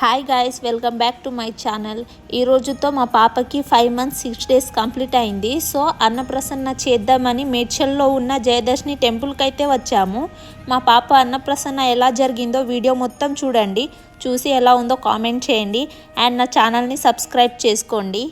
Hi guys welcome back to my channel ఈ రోజుతో మా పాపకి five months six days complete అయింది. సో అన్నప్రసన్న చేద్దామని మేడ్చల్లో ఉన్న జయదర్శిని టెంపుల్కి అయితే వచ్చాము. మా పాప అన్నప్రసన్న ఎలా జరిగిందో వీడియో మొత్తం చూడండి. చూసి ఎలా ఉందో కామెంట్ చేయండి. అండ్ నా ఛానల్ని సబ్స్క్రైబ్ చేసుకోండి.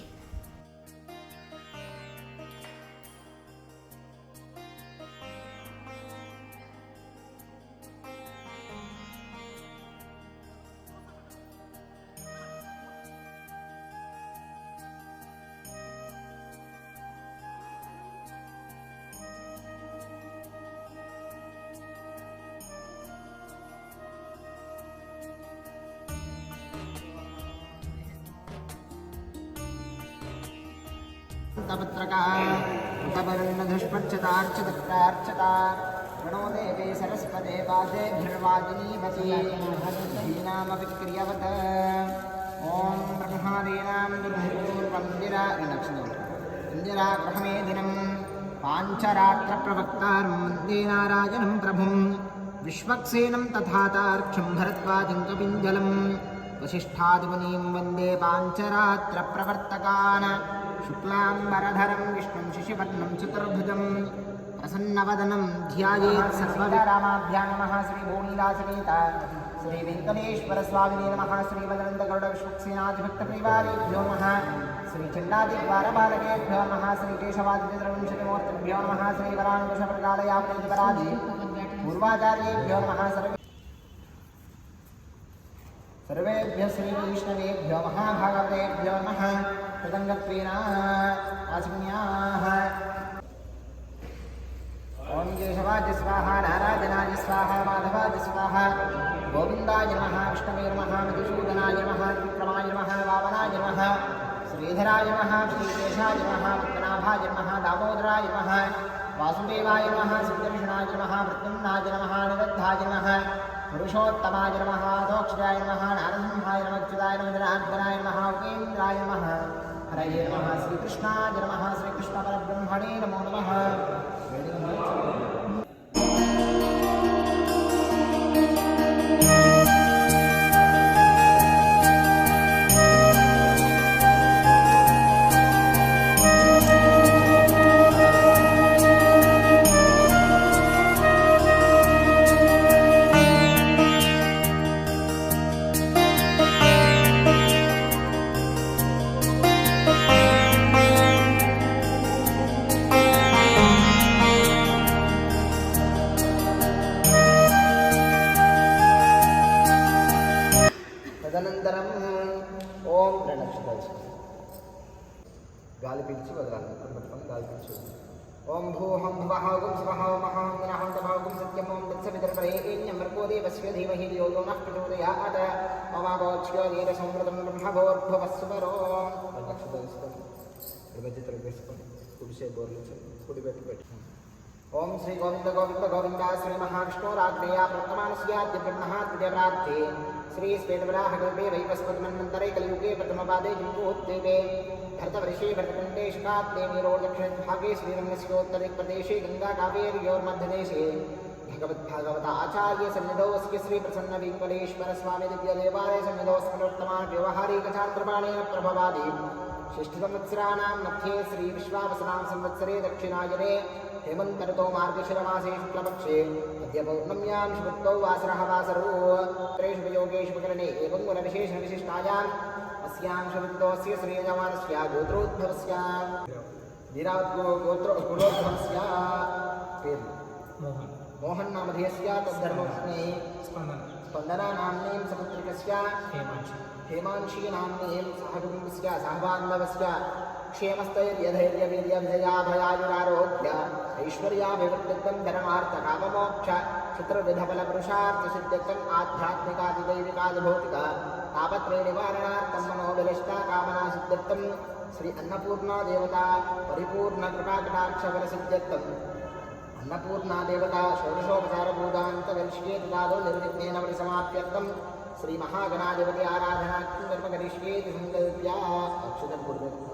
तपत्रका तपरुन्नधुष्पक्षतार्चतत्रार्चता गणो देवे सरस्वते पादेभिर्वादिनीवती धीनामपि क्रियवत ॐ ब्रह्मादीनां दुर्भूर्वन्दिरा इन्दिराग्रहमे दिनं पाञ्चरात्रप्रवक्तारं वन्दे नारायणं प्रभुं विश्वक्सेनं तथा तार्क्ष्यं भरद्वाजं कपिञ्जलम् वसिष्ठादिमुनीं वन्दे पाञ्चरात्रप्रवर्तकान् शुक्लाम्बरधरं विष्णुं शिशिवर्णं चतुर्भुजं, प्रसन्नवदनं, ध्यायेत् सर्वरामाभ्यां नमः श्रीभूनिलासमेत श्रीवेङ्कटेश्वरस्वामिने नमः श्रीवदनन्दगौडविश्वक्सेनाधिभक्तपरिवारेभ्यो नमः श्रीचण्डादिद्वारपालकेभ्यो नमः श्रीकेशवादित्रविंशतिमूर्तिभ्यो नमः श्रीवराङ्कुशप्रकालयाप्रेतिपराधि पूर्वाचार्येभ्यो नमः, सर्वे सर्वेभ्यः श्रीवैष्णवेभ्यो, महाभागवतेभ्यो नमः। तदङ्गत्वेन आसन्याः ॐ केशवाज स्वाहा नारायणाय स्वाहा माधवाय स्वाहा गोविन्दाय नमः, विष्णवे नमः, मधुसूदनाय नमः, विक्रमाय नमः, वामनाय नमः, श्रीधराय नमः, श्रीकेशाय नमः पद्मनाभाय नमः, दामोदराय नमः, वासुदेवाय नमः, सिद्धविष्णाय नमः मृत्युञ्जाय नमः निरुद्धाय नमः, पुरुषोत्तमाय नमः दोक्षराय नमः, नारसिंहाय नमः, अच्युताय नमः नमः, उपेन्द्राय नमः। हरये नमः श्रीकृष्णाय नमः श्रीकृष्णपरब्रह्मणे नमो नमः। देवस्य धीमहि धियो यो नः प्रचोदयात् ममावोच्यो वेदसंवृतं ब्रह्मभोर्भुवस्वरो ओम श्री गोविंद गोविंद गोविंदा श्री महाविष्णु रात्रेया वर्तमान सियाद्य ब्रह्मः त्रिदेवरात्रे श्री स्वेदवराह गर्भे वैवस्वतमन्वन्तरे कलियुगे प्रथमपादे जुम्बुहुत्तेवे भरतवर्षे भरतकुण्डे शुकात्ते मीरोदक्षिणभागे श्रीरङ्गस्योत्तरे प्रदेशे गङ्गाकावेर्योर्मध्यदेशे भगवद्भागवत आचार्य सन्निधौ अस्य श्रीप्रसन्नवेङ्कटेश्वरस्वामी दिव्यदेवालय सन्निधौ स्मरोत्तमान् व्यवहारिकचान्द्रपाणेन प्रभवादि। षष्ठसंवत्सराणां मध्ये श्रीविश्वावसनां संवत्सरे दक्षिणायने हेमन्तर्तो मार्गशिरमासे शुक्लपक्षे अद्य पौर्णम्यां शुभक्तौ वासरः वासरो। त्रेषु योगेषु प्रकरणे एवं गुणविशेषविशिष्टायाम् अस्यां शुभक्तोऽस्य श्रीयजमानस्य गोत्रोद्भवस्य। वीराद्गो गोत्रो कुलोद्भवस्य पेर् मोहन मोहन् नामधेयस्य तद्धर्मपत्नी स्पन्दन स्पन्दना नाम्नीं सपुत्रिकस्य हेमांशि हेमांशी नाम्नीं सहकुटुम्बस्य सहबान्धवस्य। क्षेमस्थैर्यधैर्यवीर्यविजयाभयायुरारोग्य ऐश्वर्याभिवृद्धित्वं धर्मार्थकाममोक्ष। चतुर्विधफलपुरुषार्थसिद्ध्यर्थम् आध्यात्मिकादिदैविकादिभौतिक। तापत्रयनिवारणार्थं मनोबलिष्टा कामनासिद्ध्यर्थं श्री अन्नपूर्णा देवता परिपूर्णकृपाकटाक्षफलसिद्ध्यर्थम् अन्नपूर्णा देवता षोडशोपचारपूजान्तकरिष्ये तदादौ निर्विघ्नेन परिसमाप्यर्थं श्रीमहागणाधिपति आराधनार्थं कर्म करिष्ये इति सङ्कल्प्य अक्षतं कुर्वन्तु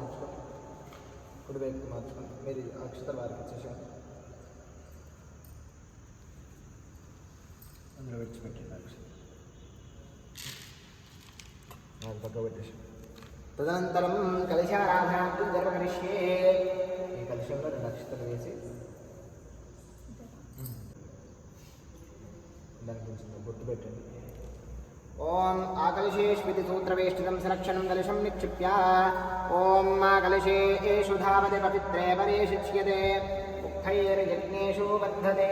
కుడివైపు మార్చుకోండి మీరు అక్షతలు వారికి ఇచ్చేసాను అందులో విడిచిపెట్టండి అక్షతలు भगवद् तदनन्तरं कलशाराधनां तु गर्व करिष्ये ఈ కలశంలో రెండు నక్షత్రాలు వేసి దాని కొంచెం గుర్తు పెట్టండి ఓం ఆకలశేష్వితి సూత్రవేష్టితం సురక్షణం కలశం నిక్షిప్య ఓం మా కలశే ఏషు ధావతి పవిత్రే పరే శిచ్యతే ఉక్తైర్యజ్ఞేషు బద్ధతే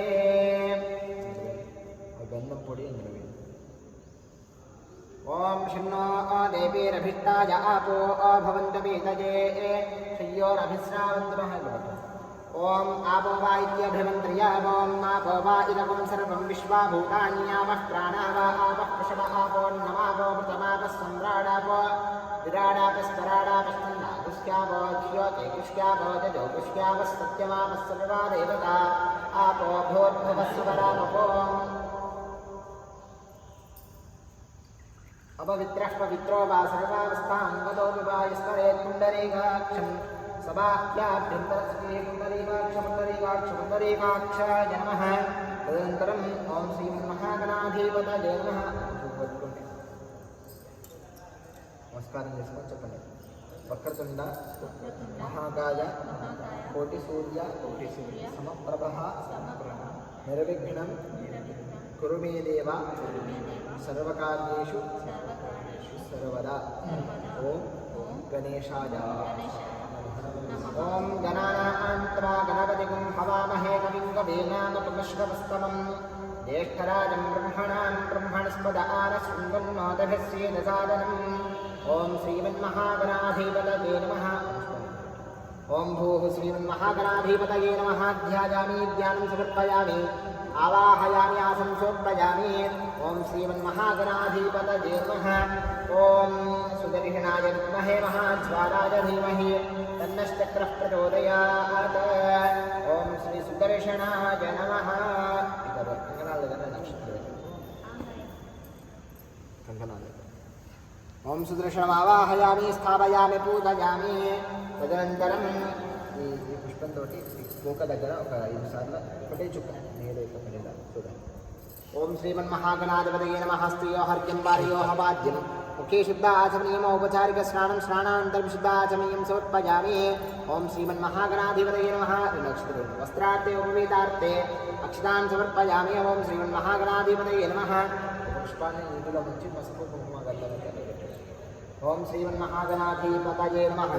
ఆ గంధం పొడి అందులో వేయండి. ॐ शन्नो देवीरभिष्टाय आपो भवन्तु पीतये शय्योरभिस्रावन्तु ॐ आपो वा इत्यभिमन्त्र्य वा इदगुं सर्वं विश्वा भूतान्यावः प्राणा वा आपः पशव आपो नमापो प्रथमापः सम्राडापो विराडापस्वराडापस्तन्नागुष्यापो ज्योते कुष्यापो जजो कुष्यापः सत्यमापः सर्वा देवता आपो भोर्भुवस्वरामपो। अपवित्रः पवित्रो वा सर्वावस्थां गतो विवायुस्मरे पुण्डरीकाक्षं सभाभ्याभ्यन्तरस्थितिः पुण्डरीकाक्ष पुण्डरीकाक्ष पुण्डरीकाक्षाय नमः तदनन्तरम् ॐ श्रीमन्महागणाधिपतये नमः నమస్కారం చేసుకొని చెప్పండి వక్రతుండ మహాకాయ కోటి సూర్య కోటి సూర్య సమప్రభ నిర్విఘ్నం కురు మే దేవ సర్వకార్యేషు సర్వదా ఓం గణేశాయ ॐ गणानान्तमा गणपतिगुं हवामहे कविं कवीनामपमश्रवस्तमम् ज्येष्ठराजं ब्रह्मणान् ब्रह्मणस्पद आनशृङ्गन्नोदभस्येदसादनम् ॐ श्रीमन्महागणाधिपतये नमः। ॐ भूः श्रीमन्महागणाधिपतये नमः। ध्यायामि, ध्यानं समर्पयामि, आवाहयामि आसंसोपयामि ॐ श्रीमन्महागणाधिपतये नमः। ॐ सुदर्शनाय विद्महे महाज्वालाय धीमहि। तन्नश्चक्रः प्रचोदयात् ॐ श्रीसुदर्शनाय नमः ఓం సుదర్శనమావాహయామి స్థాపయామి పూజయామి తదనంతరం ఈ ఈ పుష్పంతో మూక దగ్గర ఒక ఐదు సార్లు ఒకటే చుక్క నీళ్ళు ఇట్లా పడేలా చూడండి ఓం శ్రీమన్మహాగణాధిపతయే నమ హస్తయో मुखे शुद्ध आचमनीयम औपचारिक स्नान स्नानानंतर शुद्ध आचमनीय समर्पयामि। ओम श्रीमन महागणाधिपतये नमः। नक्षत्र वस्त्रार्थे उपवेदार्थे अक्षतान समर्पयामि। ओम श्रीमन महागणाधिपतये नमः। पुष्पाणि इंदुला मुंचि मस्तु कुंकुम गल्लम ओम श्रीमन महागणाधिपतये नमः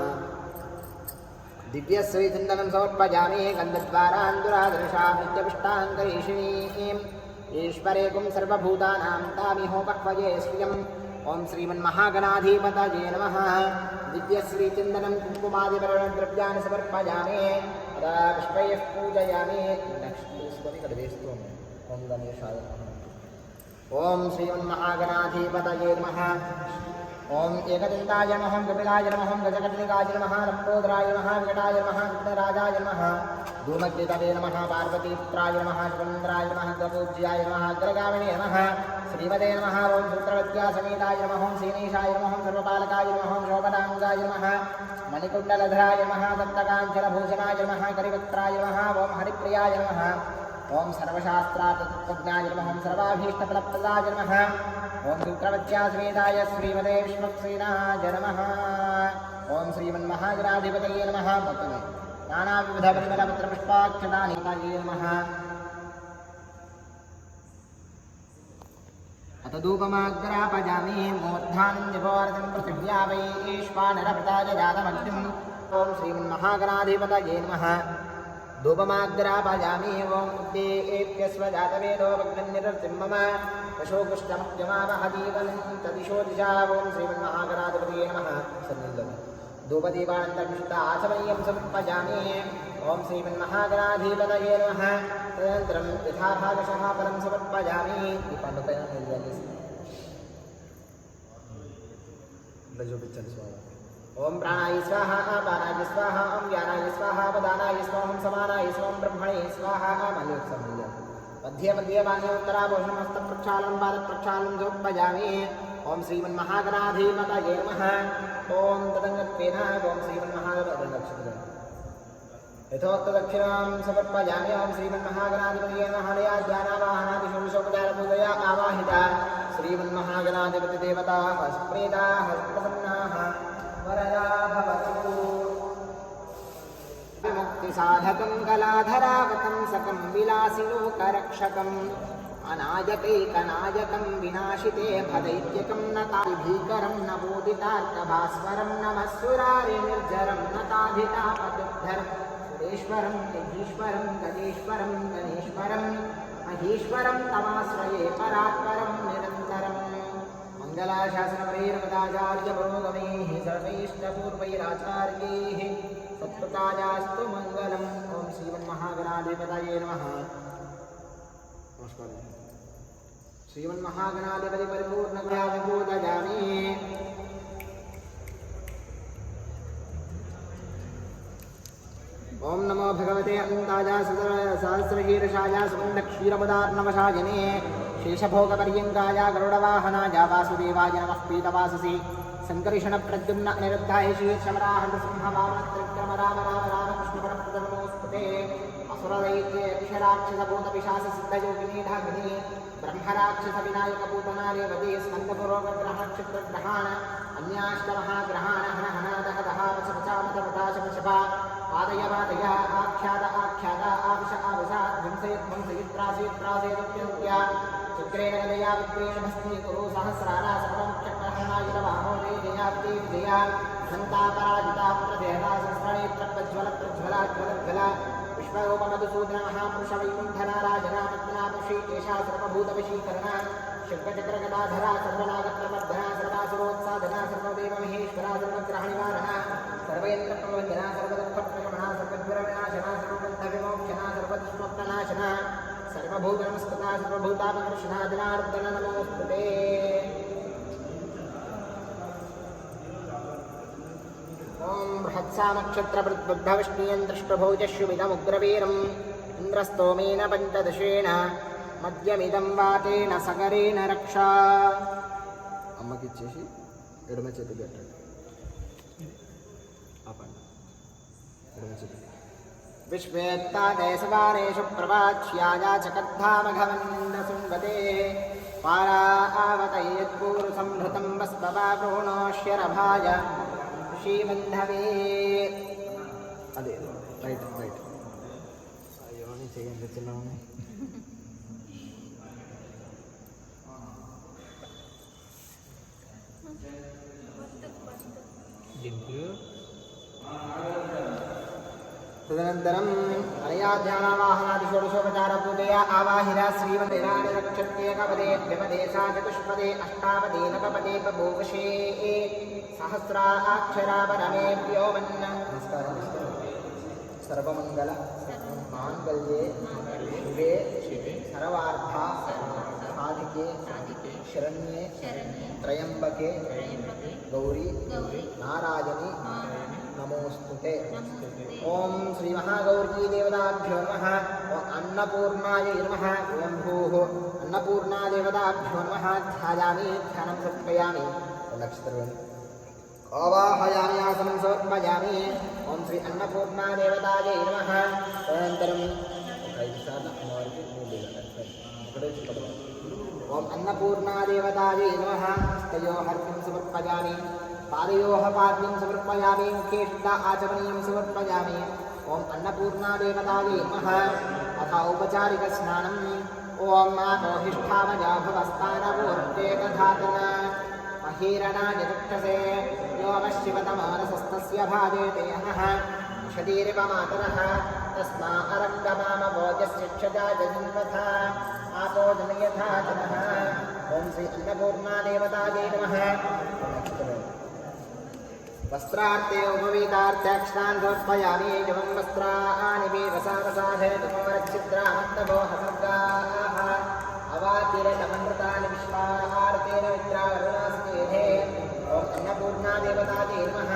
दिव्यस्वैचन्दनं समर्पयामि गन्धद्वारान्दुरादृशामित्यपुष्टान्तरीषिणीम् ॐ श्रीमन्महागणाधिपतये नमः। दिव्यश्रीचिन्तनं कुङ्कुमादिवर्णद्रव्याणि समर्पयामि। तदा पुष्पैः पूजयामि। लक्ष्मीस्वरि कलवेस्तु ॐ गणेशाय नमः। ॐ श्रीमन्महागणाधिपतये नमः। ॐ एकदन्ताय नमः कपिलाय नमः गजकर्णिकाय नमः लम्बोदराय नमः, विकटाय नमः, विघ्नराजाय नमः धूमज्ञतवे नमः, पार्वतीपुत्राय नमः शिवेन्द्राय नमः, गपूज्याय नमः, अग्रगामिने नमः, श्रीमते नमः ॐ सूत्रवत्या समेताय नमः ॐ श्रीनीशाय नमः सर्वपालकाय नमः शोभनाङ्गाय नमः, मणिकुण्डलधराय नमः, सप्तकाञ्चलभूषणाय नमः, करिवक्त्राय नमः ॐ हरिप्रियाय नमः ॐ सर्वशास्त्रार्थतत्त्वज्ञाय नमः ॐ सर्वाभीष्टफलप्रदाय नमः ॐ सूत्रवत्यासमेताय श्रीमते विष्णुक्सेनाय नमः ॐ श्रीमन्महागणाधिपतये नमः भक्तमे नानाविधपरिमलपत्रपुष्पाक्षतानि नमः अथ धूपमाग्रापजामि मूर्धानं निवारतं पृथिव्या वै ईश्वानरभृताय जातमग्निम् ॐ श्रीमन्महागणाधिपतये नमः धूपमाग्रापजामि ॐ उद्देप्यस्व जातवेदो भग्ननिरर्तिं मम पशोकुष्ठमप्यमावहजीवनं अशोकुष्टमद्यमामहदीवनं तदिशोदिशावं श्रीमन्महागणाधिपतये नमः। सन्निन्दं धूपदीपानन्तरमिष्टा आचमय्यं समुत्पजामि ॐ श्रीमन्महागणाधिपतये नमः। तदनन्तरं यथाभागशः फलं समुत्पजामि दीपाण्डुपेन ओम प्राणाय स्वाहा अपानाय स्वाहा ओम ज्ञानाय स्वाहा वदानाय स्वाहा समानाय स्वाहा ब्रह्मणे स्वाहा मल्योत्समल्यम् मध्य मध्य बाने उत्तराभूषण हस्त प्रक्षालन पाद प्रक्षालन जो भजामि ओम श्रीमन महागणाधिपत ये नमः। ओम तदंगत्वेन ओम श्रीमन महागणाधिपत यथोक्त दक्षिणां समर्पयामि। ओम श्रीमन महागणाधिपति नमः। हरया ज्ञानावाहनादि षोडशोपचार पूजया आवाहिता। श्रीमन महागणाधिपति देवताः स्प्रेताः प्रसन्नाः वरदा भवतु। विमुक्तिसाधकं कलाधरावकं सकं विलासिलोकरक्षकम्। अनायकैकनायकं विनाशिते भदैत्यकं नताभिभीकरं न बोधितार्कभास्वरं नमः सुरारिनिर्जरं नताधितापदुद्धरं सुरेश्वरं यगीश्वरं गणेश्वरं गणेश्वरं महेश्वरं तमाश्रये परात्परं निरन्तरम्। मङ्गलाशासनवैर्मदाचार्यपुरोगमैः सर्वैष्टपूर्वैराचार्यैः। सत्कृतायास्तु मङ्गलम्। ॐ श्रीमन्महागणाधिपतये नमः। नमस्कारः। श्रीमन्महागणाधिपति परिपूर्णगुणा विभूतजामि ॐ नमो भगवते अन्ताजा सहस्रशीर्षाया सुगन्धक्षीरमुदार्णवशायने शेषभोगपर्यङ्काय गरुडवाहनाय वासुदेवाय नमः पीतवाससि सङ्कर्षणप्रद्युम्न अनिरुद्धाय शीर्षमराहन्तसिंहवामत्रिक्रम राम राम राम कृष्णपरप्रदमोऽस्तुते स्कन्दपुरोगग्रहक्षत्रग्रहाण, अन्याष्टमहाग्रहाण आख्यात आख्यात आविश आविश ध्वंसयत् ध्वंसयित्रासयत् चक्रेण गदया भस्मीकुरु सहस्रारा विजया सन्तापराजिता प्रदेहता सहस्रणेत्र प्रज्वल प्रज्वला ज्वलज्वला विश्वरूपमधुसूदन महापुरुष वैकुण्ठनाराजना पद्मनाभषी केशा सर्वभूतवशीकरणा शङ्खचक्रगदाधरा सर्वनागप्रवर्धना सर्वासुरोत्साधना सर्वदेव महेश्वरा सर्वेन्द्रप्रवञ्जना सर्वदुःखप्रशमना सर्वज्वरविनाशना सर्वबन्धविमोक्षणा सर्वदुष्मप्रनाशना सर्वभूतनमस्कृता सर्वभूतापकर्षणा जनार्दन ఓం బృహత్సా నక్షత్రవృద్భవిష్ణీయం దృష్టభౌజశ్రుమిదముగ్రవీరం ఇంద్రస్తోమేన పంచదశేన మద్యమిదం వాతేన సగరేణ రక్ష. అమ్మకి ఇచ్చేసి ఎడమ చేతి పెట్టండి. ఆపండి. ఎడమ చేతి విశ్వేత్తాదేశవారేషు ప్రవాచ్యాయా చకద్ధామఘమన్నందసుంగతే పారా ఆవతయద్పూరు సంహృతం వస్పవా ప్రోణోష్యరభాయ అదే రైట్ రైట్ అయ్యోని చేయండి చిన్నవని తదనంతరం అనయా ధ్యానావాహనాది షోడశోపచారభూతయా ఆవాహిరా శ్రీమదేవానిరక్షత్యేకపదే సా చతుష్పదే అష్టాపదే నవపదే బభూవశే सहस्राक्षरापरमेभ्यो वन् नमस्कारः। सर्वमङ्गल, माङ्गल्ये, शिवे, सर्वार्था, साधिके, शरण्ये, त्र्यम्बके, गौरी, नारायणी, नमोऽस्तु ते। ॐ नमः। नमः। ॐ भूः अन्नपूर्णा देवताभ्यो नमः। ध्यायामि, ध्यानं समर्पयामि। नक्षत्रवेणि आवाहयामि आसनं समर्पयामि ॐ श्री अन्नपूर्णा देवतायै नमः। तदनन्तरं ॐ अन्नपूर्णादेवतायै नमः। हस्तयोः अर्घ्यं समर्पयामि। पादयोः पाद्यं समर्पयामि। मुखेष्टा आचमनीयं समर्पयामि। ॐ अन्नपूर्णादेवतायै नमः। अथ औपचारिकस्नानम्। ॐ मातोहिष्ठामजा भवस्तानपूर्त्येकधातन महीरणाय चक्षसे। यो भाजेते नः क्षदीरिवमातरः तस्मा जनः। ॐ श्री अन्नपूर्णादेवतायै नमः। वस्त्रार्थे उपवीतार्थ्यक्षतान् समर्पयामि एवं वस्त्राणि वीरसारसाधयतुमरच्छिद्रामन्तभो हसर्गाः अवातिरतमनृतानि मित्रावरुणास्तेः ॐ अन्नपूर्णा देवतायै नमः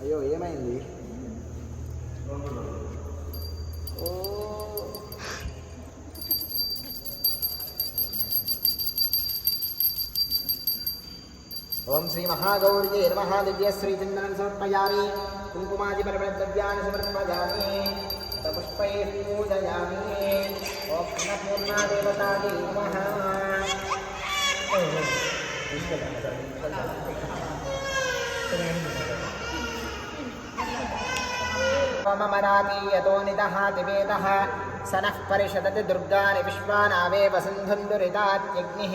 అయ్యో ఏమైంది ఓ ఓం శ్రీ మహాగౌర్యే నమః దివ్య శ్రీ చందనం సమర్పయామి కుంకుమాది పరమద్రవ్యాన్ని సమర్పయామి పుష్ప पुष्पैः पूजयामि ॐ अन्नपूर्णा देवतायै नमः ममराति यतो निदहाति वेदः स नः परिषदति दुर्गानि विश्वानावेव सिन्धुन्दुरितात्यग्निः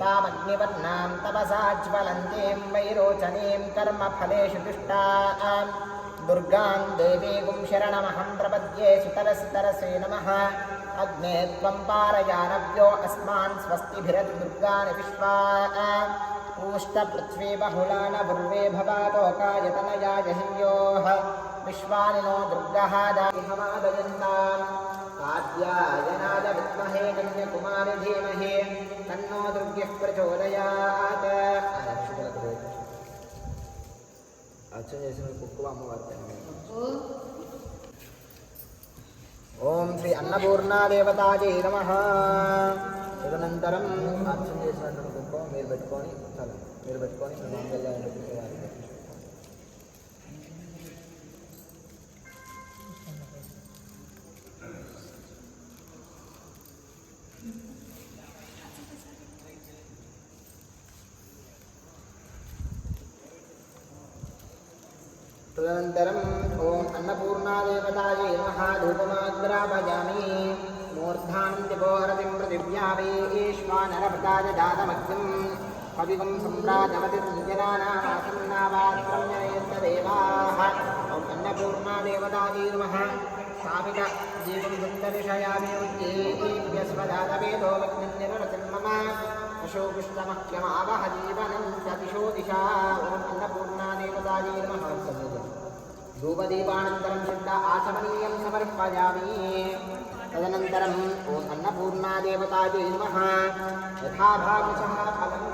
तामग्निवर्णां तपसा ज्वलन्तीं वैरोचनीं कर्मफलेषु दुष्टां दुर्गां देवीगुं शरणमहं प्रपद्ये सुतरसितरसे नमः अग्ने त्वं पारयानव्यो अस्मान् स्वस्तिभिरति दुर्गानि विश्वा पूष्टपृथ्वी बहुला न बुर्वे भवातोकायतनया जहिन्योः विश्वानि नो दुर्गः दाहमादयन्ताम् आद्यायनाद विद्महे कन्यकुमारि धीमहे तन्नो दुर्ग्यः प्रचोदयात् अच्छा जैसे मैं कुकवा में बात ఓం శ్రీ అన్నపూర్ణాదేవతాజై నమ. తదనంతరం అర్చన చేసినటువంటి కుక్కువ మీరు పెట్టుకొని చాలా మీరు పెట్టుకొని तदनन्तरम् ॐ अन्नपूर्णादेवतायै नमः धूपमाग्रापयामि मूर्धानं दिपोरतिं पृथिव्यावेश्वानरभृताय दातमग्निं कविगं सम्राजमतिर्निजनानासन्नावाक्रम्यनेत्रदेवाः ॐ अन्नपूर्णादेवतायै नमः स्थापित जीवं दुन्दविषयामि उद्येभ्यस्वजातवेदो विघ्ननिरतिं मम अशोपुष्टमह्यमावह जीवनं च दिशो ॐ अन्नपूर्णादेवतायै नमः धूपदीपानन्तरं शुद्ध आचमनीयं समर्पयामि। तदनन्तरम् ॐ अन्नपूर्णादेवतायै नमः फलम्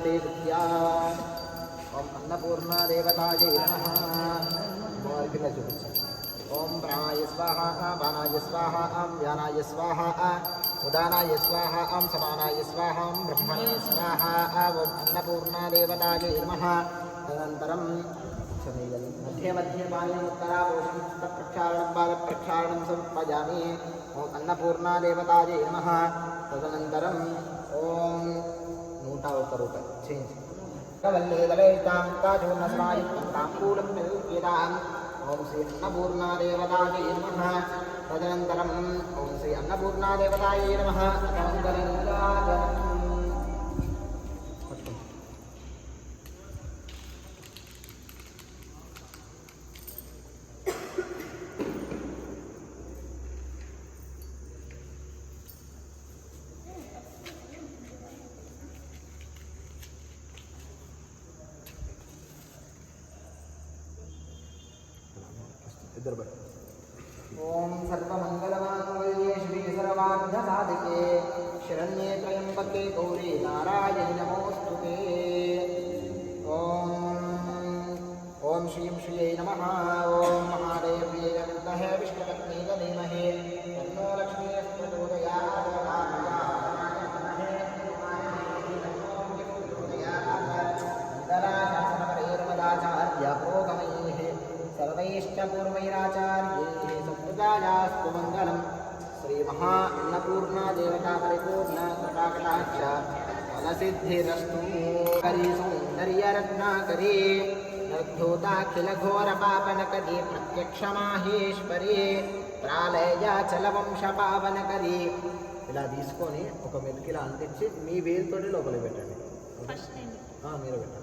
ते सत्या ओम अन्नपूर्णा देवताय नमः। अर्पित ओम स्वाहा, बाणाय स्वाहा अं स्वाहा, उदानाय स्वाहा अं समानाय स्वाहा ब्रह्मणाय स्वाहा, ओम अन्नपूर्णा देवताय नमः। तदनन्तरं मध्ये मध्ये पानीयमुत्तरापोषं समुत्पजामि ओम अन्नपूर्णा नमः। तदनन्तरम् नूटा कवल्ले वलयितां काजो न स्वायुक्तं ताम्बूलं निर्पीताम् ॐ श्री अन्नपूर्णादेवतायै नमः तदनन्तरम् ॐ श्री अन्नपूर्णादेवतायै नमः अनन्तरं इधर बैठ। ओम सर्वमंगलमांगल्ये श्री सर्वार्ध साधके शरण्ये त्र्यंबके गौरी नारायण नमोस्तुते ओम ओम श्रीं श्रियै नमः। सर्वैश्च पूर्वैराचार्यैः सत्कृतायास्तु मङ्गलम् श्रीमहा अन्नपूर्णा देवता परिपूर्णा कृपाकटाक्ष फलसिद्धिरस्तु करी सौन्दर्यरत्नाकरी నిర్ధూతాఖిలఘోరపాపనకరీ ప్రత్యక్షమాహేశ్వరి ప్రాళయాచలవంశపావనకరీ ఇలా తీసుకొని ఒక మెతికిలా అంటించి మీ వేలుతోటి లోపల పెట్టండి ఆ, మీరు పెట్టండి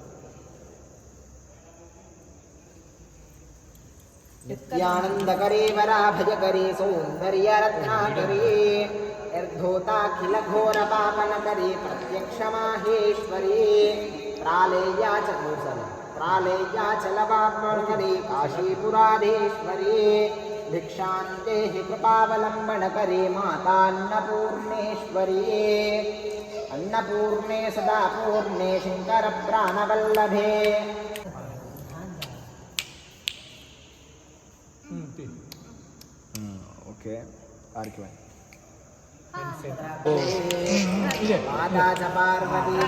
नित्यानन्दकरे वराभयकरे सौन्दर्यरत्नाकरे सौन्दर्यरत्नाकरिताखिलघोरपापनकरि प्रत्यक्षमाहेश्वरे प्रालेया च दूस प्रालेयाचलवाञ्जरे काशीपुराधीश्वरी भिक्षान्तेः कृपावलम्बनकरे मातान्नपूर्णेश्वरे अन्नपूर्णे सदा पूर्णे शङ्करप्राणवल्लभे। છે આર કહેવાય રાધા પાર્વતી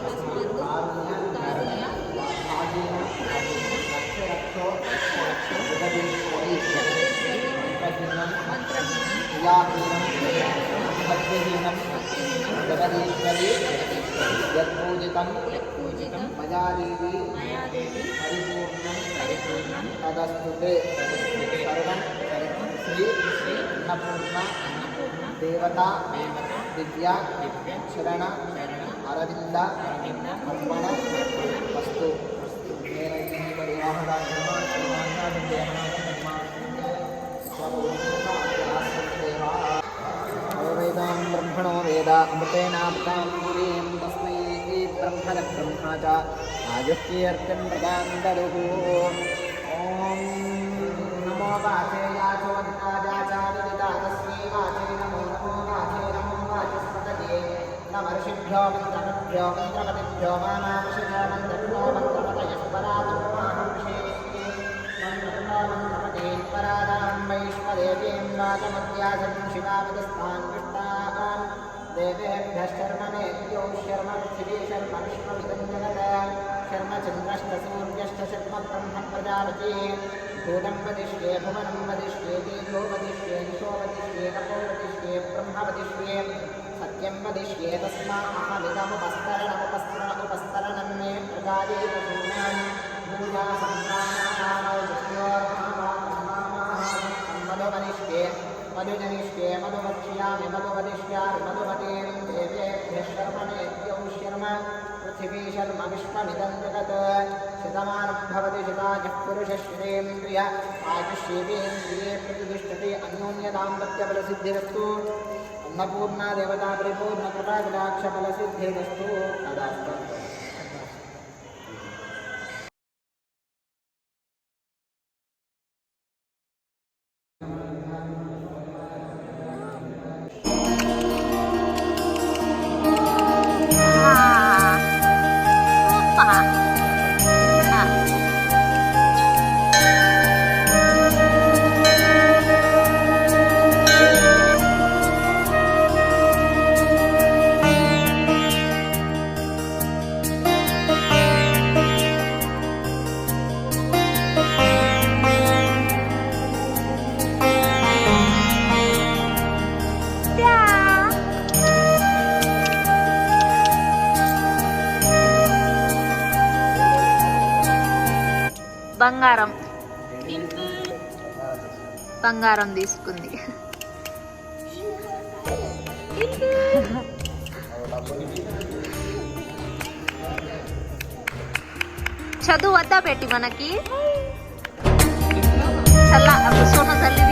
जगदीश्वरी यत्पूजितं मया देवी परिपूर्णं तदस्तु ते सर्वं श्री अन्नपूर्णा देवता दिव्या शरण अरविन्द अर्पण वस्तु। ब्रह्मणो वेद अमृतेनाप्तां पुरीं तस्मै ब्रह्मण ब्रह्मा च आयुष्कीर्तिं प्रदां ददुः ॐ नमो वाचे याचोदिताजाचारिता तस्मै वाचे नमो नमो वाचे नमो वाचस्पतये नमर्षिभ्यो मन्त्रभ्यो मन्त्रपतिभ्यो मानामशिभ्यो मन्त्रभ्यो मन्त्रपतयः वैष्णदेवीं वाचमध्यासं शिवावदस्थान् पृष्टान् देवेभ्यः शर्म पृथिवी शर्म विश्वमिदं जगत्। शर्म चन्द्रश्च सूर्यश्च शर्म ब्रह्म प्रजापति। भूतं वदिष्ये भुवनं वदिष्ये तेजो वदिष्ये दिशो वदिष्ये तपो वदिष्ये ब्रह्म वदिष्ये सत्यं वदिष्ये तस्मा उपस्तरणं मे प्रजाये पूजा मधुवनिष्ये मधुजनिष्ये मधुवक्ष्यामि मधुवदिष्यामि मधुमतीं देवेभ्यः शर्मणेभ्यो शर्म। पृथिवी शर्म विश्वमिदं जगत् शतमानभवति शतायुः पुरुषश्रेन्द्रिय आयुष्येवेन्द्रिये प्रतिष्ठते अन्योन्यदाम्पत्यबलसिद्धिरस्तु अन्नपूर्णा देवता परिपूर्णकृपाकटाक्षबलसिद्धिरस्तु तदास्तु। బంగారం. బంగారం తీసుకుంది. చదువు వద్దా పెట్టి మనకి? చల్ల సోన చల్లి